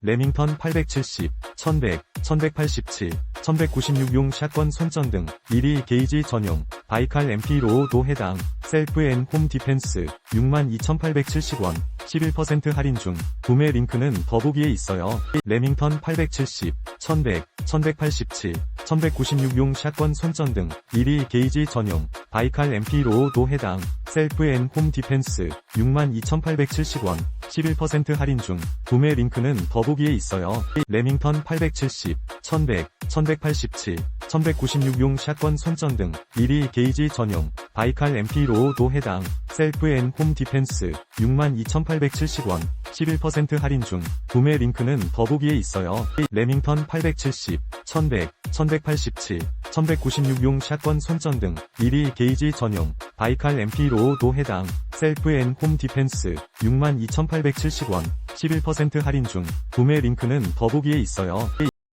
레밍턴 870, 1100, 1187, 1196용 샷건 손전 등 1위 게이지 전용, 바이칼 MP5도 해당, 셀프 앤 홈 디펜스 62,870원, 11% 할인 중, 구매 링크는 더보기에 있어요. 레밍턴 870, 1100, 1187, 1196용 샷건 손전 등 1위 게이지 전용, 바이칼 MP5도 해당, 셀프 앤 홈 디펜스 62,870원, 11% 할인 중, 구매 링크는 더보기에 있어요. 레밍턴 870, 1100, 1187, 1196용 샷건 손전 등 1위 게이지 전용, 바이칼 MP5도 해당, 셀프 앤 홈 디펜스 62,870원, 11% 할인 중, 구매 링크는 더보기에 있어요. 레밍턴 870, 1100, 1187, 1196용 샷건 손전 등 1위 게이지 전용, 바이칼 MP5도 해당, 셀프 앤 홈 디펜스 62,870원, 11% 할인 중, 구매 링크는 더보기에 있어요.